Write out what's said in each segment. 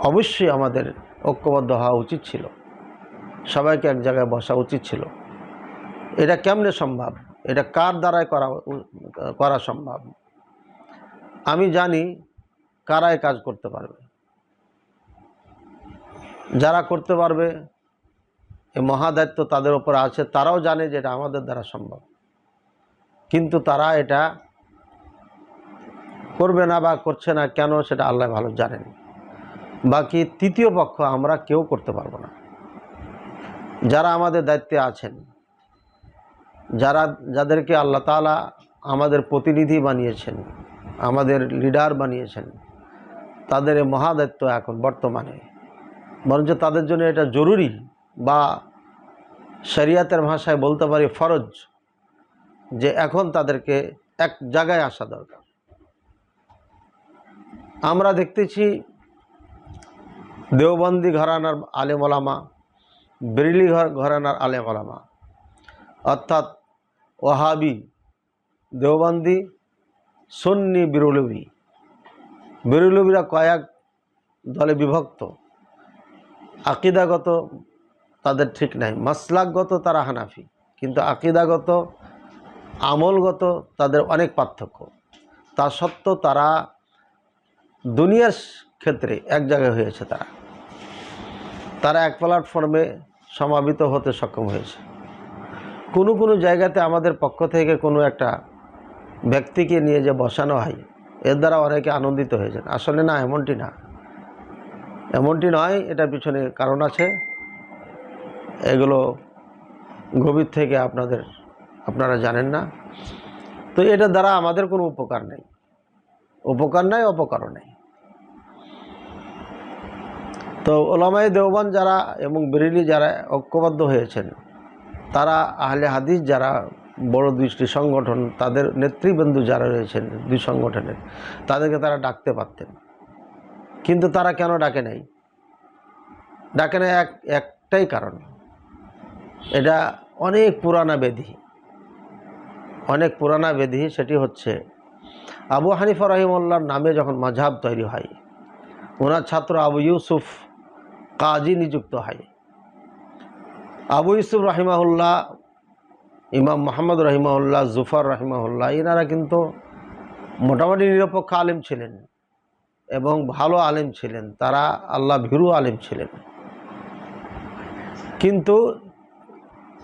অবশ্যই আমাদের ঐক্যবদ্ধ হওয়া উচিত ছিল। সবাইকে এক জায়গায় বসা উচিত ছিল। এটা কেমনে সম্ভব? এটা কার দ্বারাই করা করা সম্ভব? আমি জানি কারাই কাজ করতে পারবে। যারা করতে পারবে, এ মহাদায়িত্ব তাদের ওপর আছে, তারাও জানে যে এটা আমাদের দ্বারা সম্ভব। কিন্তু তারা এটা করবে না বা করছে না কেন, সেটা আল্লাহ ভালো জানেন। বাকি তৃতীয় পক্ষ আমরা কেউ করতে পারব না। যারা আমাদের দায়িত্বে আছেন, যারা, যাদেরকে আল্লাহ তাআলা আমাদের প্রতিনিধি বানিয়েছেন, আমাদের লিডার বানিয়েছেন, তাদের মহাদায়িত্ব এখন বর্তমানে, বরঞ্চ তাদের জন্য এটা জরুরি বা শরিয়াতের ভাষায় বলতে পারি ফরজ যে এখন তাদেরকে এক জায়গায় আসা দরকার। আমরা দেখতেছি দেওবন্দি ঘরানার আলেম ওলামা বেরিলি ঘর ঘরানার আলেম ওলামা অর্থাৎ ওহাবি, দেওবন্দি, সন্নি, বিরুলবি। বিরুলবিরা কয়েক দলে বিভক্ত। আকিদাগত তাদের ঠিক নাই। মাসলাকগত তারা হানাফি, কিন্তু আকিদাগত, আমলগত তাদের অনেক পার্থক্য। তা সত্ত্বেও তারা দুনিয়ার ক্ষেত্রে এক জায়গায় হয়েছে তারা। তারা এক প্ল্যাটফর্মে সমাবিত হতে সক্ষম হয়েছে। কোনো কোনো জায়গাতে আমাদের পক্ষ থেকে কোনো একটা ব্যক্তিকে নিয়ে যে বসানো হয়, এর দ্বারা অনেকে আনন্দিত হয়েছেন আসলে না, এমনটি না। এমনটি নয়, এটার পিছনে কারণ আছে। এগুলো গভীর থেকে আপনাদের, আপনারা জানেন না। তো এটার দ্বারা আমাদের কোনো উপকার নেই। উপকার নাই, অপকারও নেই। তো ওলামাই দেওবান যারা এবং বেরিলি যারা ঐক্যবদ্ধ হয়েছেন, তারা আহলে হাদিস যারা বড় দুইটি সংগঠন, তাদের নেতৃবৃন্দ যারা রয়েছেন দুই সংগঠনের, তাদেরকে তারা ডাকতে পারতেন। কিন্তু তারা কেন ডাকে নাই? ডাকে না এক, একটাই কারণ। এটা অনেক পুরানা বেধি অনেক পুরানা বেধি সেটি হচ্ছে, আবু হানিফা রহিমুল্লাহর নামে যখন মাঝহাব তৈরি হয়, ওনার ছাত্র আবু ইউসুফ কাজী নিযুক্ত হয়। আবু ইউসুফ রহিমাহুল্লাহ, ইমাম মোহাম্মদ রহিমাহুল্লাহ, জুফার রহিমাহুল্লাহ এনারা কিন্তু মোটামুটি নিরপেক্ষ আলেম ছিলেন এবং ভালো আলেম ছিলেন। তারা আল্লাহ ভীরু আলেম ছিলেন। কিন্তু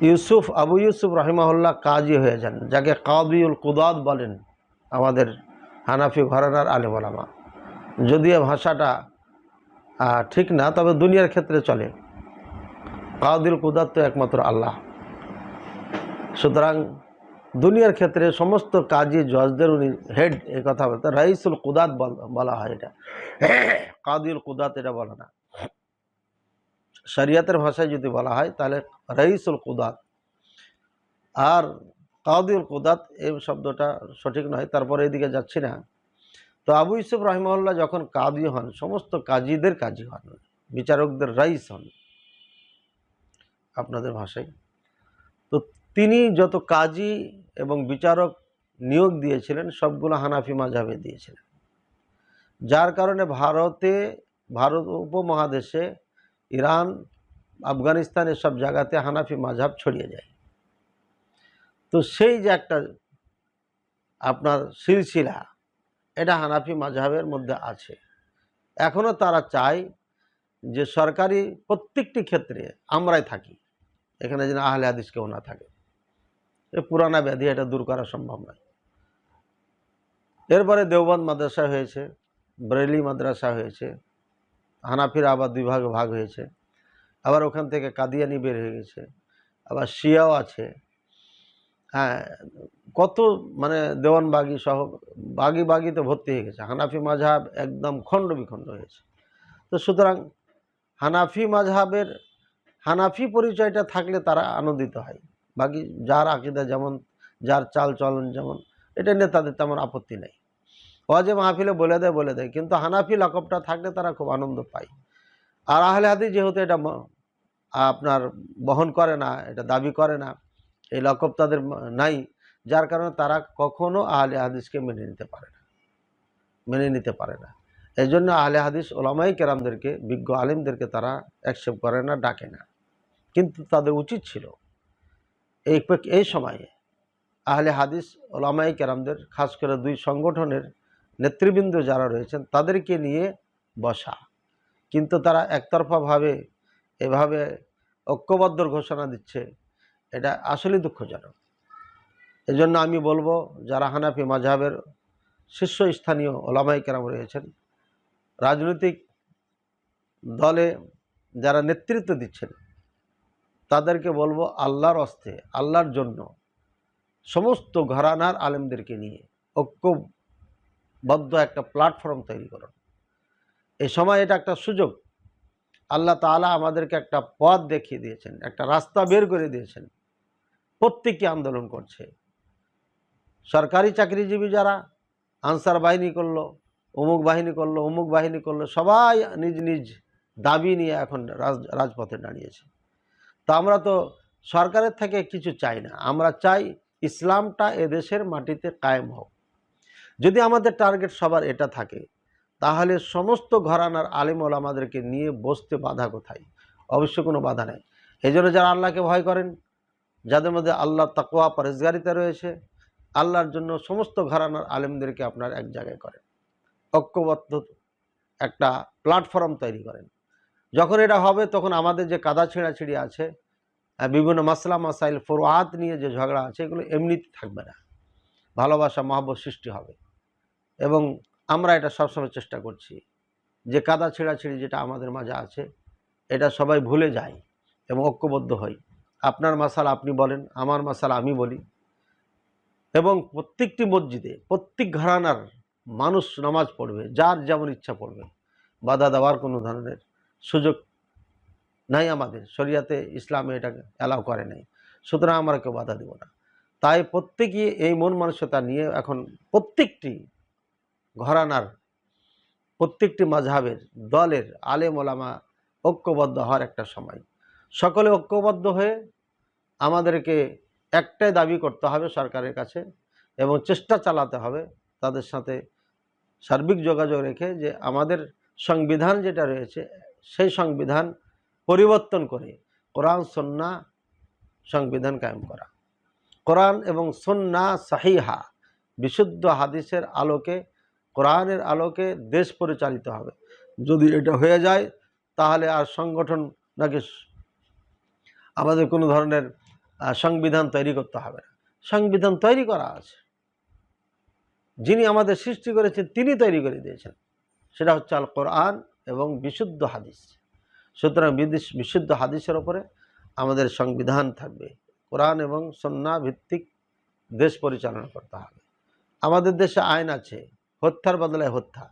ইউসুফ, আবু ইউসুফ রহিমাহুল্লাহ কাজী হয়ে যান, যাকে কাদিউল কুদাদ বলেন আমাদের হানাফি ঘরানার আলেম ওলামা যদিও ভাষাটা ঠিক না, তবে দুনিয়ার ক্ষেত্রে চলে। কাদিল কুদাত তো একমাত্র আল্লাহ। সুতরাং দুনিয়ার ক্ষেত্রে সমস্ত কাজী জজদের উনি হেড এই কথা বলতে রাইসুল কুদাত বল- হয় এটা। কাদিল কুদাত এটা বলে না। শরিয়াতের ভাষায় যদি বলা হয়, তাহলে রাইসুল কুদাত আর কাদিউল কুদাত এই শব্দটা সঠিক নয়, তারপরে এদিকে যাচ্ছি না। তো আবু ইউসুফ রহিমউল্লাহ যখন কাজী হন, সমস্ত কাজীদের কাজী হন, বিচারকদের রাইস হন আপনাদের ভাষায়, তো তিনি যত কাজী এবং বিচারক নিয়োগ দিয়েছিলেন, সবগুলো হানাফি মাঝাবে দিয়েছিলেন। যার কারণে ভারতে, ভারত উপমহাদেশে, ইরান, আফগানিস্তান সব জায়গাতে হানাফি মাঝাব ছড়িয়ে যায়। তো সেই যে একটা আপনার সিলসিলা এটা হানাফি মাঝহাবের মধ্যে আছে। এখনও তারা চায় যে সরকারি প্রত্যেকটি ক্ষেত্রে আমরাই থাকি। এখানে যেন আহলে হাদিস কেউ না থাকে। এ পুরানা ব্যাধি, এটা দূর করা সম্ভব নয়। এরপরে দেওবন্দ মাদ্রাসা হয়েছে ব্রেলি মাদ্রাসা হয়েছে, হানাফির আবার দুই ভাগ ভাগ হয়েছে। আবার ওখান থেকে কাদিয়ানি বের হয়ে গেছে, আবার শিয়াও আছে। হ্যাঁ কত মানে দেওয়ানবাগি সহ, বাগি বাগিতে ভর্তি হয়ে গেছে। হানাফি মাঝহাব একদম খণ্ড বিখণ্ড হয়েছে। তো সুতরাং হানাফি মাঝহাবের হানাফি পরিচয়টা থাকলে তারা আনন্দিত হয়। বাকি যার আকিদা যেমন, যার চাল চলন যেমন, এটা নিয়ে তাদের তেমন আপত্তি নেই। ওয়াজে মাহফিলে বলে দেয় বলে দেয়। কিন্তু হানাফি লকবটা থাকলে তারা খুব আনন্দ পায়। আর আহলে হাদিস যেহেতু এটা আপনার বহন করে না, এটা দাবি করে না এই লকব তাদের নাই। যার কারণে তারা কখনো আহলে হাদিসকে মেনে নিতে পারে না। মেনে নিতে পারে না। এই জন্য আহলে হাদিস ওলামাই কেরামদেরকে, বিজ্ঞ আলিমদেরকে তারা অ্যাকসেপ্ট করে না, ডাকে না। কিন্তু তাদের উচিত ছিল এই এই সময়ে আহলে হাদিস ওলামাই কেরামদের, খাস করে দুই সংগঠনের নেতৃবৃন্দ যারা রয়েছেন, তাদেরকে নিয়ে বসা। কিন্তু তারা একতরফাভাবে এভাবে ঐক্যবদ্ধ ঘোষণা দিচ্ছে। এটা আসলে দুঃখজনক। এজন্য আমি বলব, যারা হানাফি মাঝহাবের শীর্ষস্থানীয় ওলামাই কেরাম রয়েছেন, রাজনৈতিক দলে যারা নেতৃত্ব দিচ্ছেন, তাদেরকে বলব আল্লাহর অস্তে, আল্লাহর জন্য সমস্ত ঘরানার আলেমদেরকে নিয়ে ঐক্যবদ্ধ একটা প্ল্যাটফর্ম তৈরি করুন। এই সময় এটা একটা সুযোগ। আল্লাহ তাআলা আমাদেরকে একটা পথ দেখিয়ে দিয়েছেন, একটা রাস্তা বের করে দিয়েছেন। প্রত্যেকে আন্দোলন করছে। সরকারি চাকরিজীবী যারা, আনসার বাহিনী করল, অমুক বাহিনী করল, অমুক বাহিনী করল, সবাই নিজ নিজ দাবি নিয়ে এখন রাজ, রাজপথে দাঁড়িয়েছে। তো আমরা তো সরকারের থেকে কিছু চাই না। আমরা চাই ইসলামটা এদেশের মাটিতে কায়েম হোক। যদি আমাদের টার্গেট সবার এটা থাকে, তাহলে সমস্ত ঘরানার আলিম আমাদেরকে নিয়ে বসতে বাধা কোথায়? অবশ্য কোনো বাধা নেই। এই যারা আল্লাহকে ভয় করেন যাদের মধ্যে আল্লাহ তাকোয়া পরেশগারিতা রয়েছে, আল্লাহর জন্য সমস্ত ঘরানার আলেমদেরকে আপনার এক জায়গায় করেন। ঐক্যবদ্ধ একটা প্ল্যাটফর্ম তৈরি করেন। যখন এটা হবে, তখন আমাদের যে কাদা ছিঁড়াছিঁড়ি আছে বিভিন্ন মাসলা, মাসাইল ফরোয়াত নিয়ে যে ঝগড়া আছে, এগুলো এমনিতে থাকবে না। ভালোবাসা, মহাব্বত সৃষ্টি হবে। এবং আমরা এটা সবসময় চেষ্টা করছি। যে কাদা ছিঁড়াছিঁড়ি যেটা আমাদের মাঝে আছে, এটা সবাই ভুলে যায় এবং ঐক্যবদ্ধ হই। আপনার মাসাল আপনি বলেন, আমার মাসাল আমি বলি। এবং প্রত্যেকটি মসজিদে, প্রত্যেক ঘরানার মানুষ নামাজ পড়বে, যার যেমন ইচ্ছা পড়বে। বাধা দেওয়ার কোনো ধরনের সুযোগ নাই আমাদের, শরিয়াতে ইসলামে এটাকে অ্যালাউ করে নাই। সুতরাং আমরা কেউ বাধা দেব না। তাই প্রত্যেকেই এই মন মানসিকতা নিয়ে এখন প্রত্যেকটি ঘরানার, প্রত্যেকটি মাঝহাবের দলের আলেম ওলামা ঐক্যবদ্ধ হওয়ার একটা সময়। সকলে ঐক্যবদ্ধ হয়ে আমাদেরকে একটাই দাবি করতে হবে সরকারের কাছে এবং চেষ্টা চালাতে হবে তাদের সাথে সার্বিক যোগাযোগ রেখে যে আমাদের সংবিধান যেটা রয়েছে, সেই সংবিধান পরিবর্তন করে কোরআন সন্না সংবিধান কায়েম করা। কোরআন এবং সন্না সাহিহা, বিশুদ্ধ হাদিসের আলোকে, কোরআনের আলোকে দেশ পরিচালিত হবে। যদি এটা হয়ে যায়, তাহলে আর সংগঠন নাকি আমাদের কোনো ধরনের সংবিধান তৈরি করতে হবে না। সংবিধান তৈরি করা আছে। যিনি আমাদের সৃষ্টি করেছেন, তিনি তৈরি করে দিয়েছেন। সেটা হচ্ছে আল কোরআন এবং বিশুদ্ধ হাদিস। সুতরাং বিশুদ্ধ হাদিসের ওপরে আমাদের সংবিধান থাকবে। কোরআন এবং সন্না ভিত্তিক দেশ পরিচালনা করতে হবে। আমাদের দেশে আইন আছে, হত্যার বদলে হত্যা।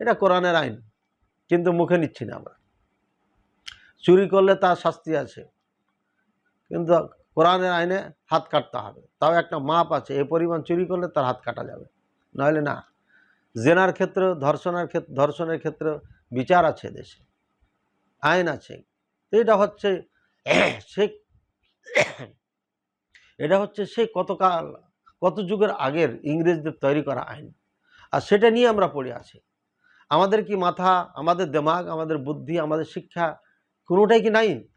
এটা কোরআনের আইন, কিন্তু মুখে নিচ্ছি না আমরা। চুরি করলে তার শাস্তি আছে। কিন্তু কোরআনের আইনে হাত কাটতে হবে। তাও একটা মাপ আছে এ পরিমাণ চুরি করলে তার হাত কাটা যাবে। নইলে না। জেনার ক্ষেত্রে, ধর্ষণের ক্ষেত্রে ধর্ষণের ক্ষেত্রে বিচার আছে দেশে। আইন আছে। তো এটা হচ্ছে, সে, এটা হচ্ছে সেই কতকাল, কত যুগের আগের ইংরেজদের তৈরি করা আইন। আর সেটা নিয়ে আমরা পড়ে আছি। আমাদের কি মাথা, আমাদের দেমাগ, আমাদের বুদ্ধি, আমাদের শিক্ষা কোনোটাই কি নাই?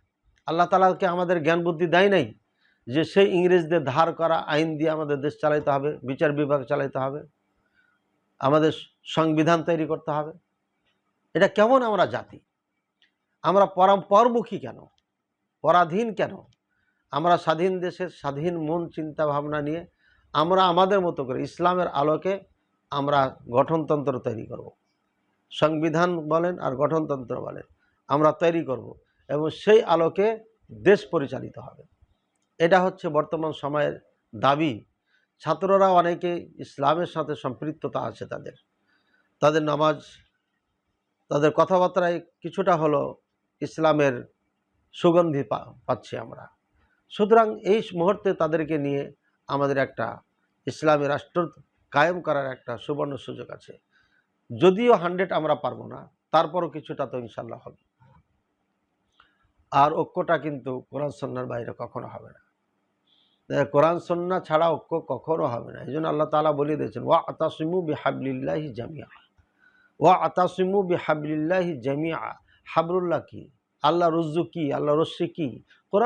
আল্লাহ তালাকে আমাদের জ্ঞান বুদ্ধি দেয় নাই? যে সেই ইংরেজদের ধার করা আইন দিয়ে আমাদের দেশ চালাইতে হবে, বিচার বিভাগ চালাইতে হবে, আমাদের সংবিধান তৈরি করতে হবে। এটা কেমন আমরা জাতি? আমরা পরম পরমুখী কেন? পরাধীন কেন? আমরা স্বাধীন দেশের স্বাধীন মন, চিন্তা, ভাবনা নিয়ে আমরা আমাদের মতো করে ইসলামের আলোকে আমরা গঠনতন্ত্র তৈরি করব। সংবিধান বলেন আর গঠনতন্ত্র বলেন, আমরা তৈরি করব। এবং সেই আলোকে দেশ পরিচালিত হবে। এটা হচ্ছে বর্তমান সময়ের দাবি। ছাত্ররা অনেকে ইসলামের সাথে সম্পৃক্ততা আছে তাদের। তাদের নামাজ, তাদের কথাবার্তায় কিছুটা হলো ইসলামের সুগন্ধি পাচ্ছি আমরা। সুতরাং এই মুহূর্তে তাদেরকে নিয়ে আমাদের একটা ইসলামী রাষ্ট্র কায়েম করার একটা সুবর্ণ সুযোগ আছে। যদিও হান্ড্রেড আমরা পারব না, তারপরও কিছুটা তো ইনশাল্লাহ হবে। আর ঐক্যটা কিন্তু কোরআন সন্ন্যার বাইরে কখনো হবে না। কোরআন সন্না ছাড়া ঐক্য কখনো হবে না। এই জন্য আল্লাহ তালা বলে দিয়েছেন ওয়া আতাসিমু বিহাবলিল্লাহি জামিয়া ওয়া আতাসিমু বি হাবলিল্লাহি জামিয়া হাবরুল্লাহ কি? আল্লাহ রুজ্জু কি? আল্লাহ রশ্মি কি? কোরআন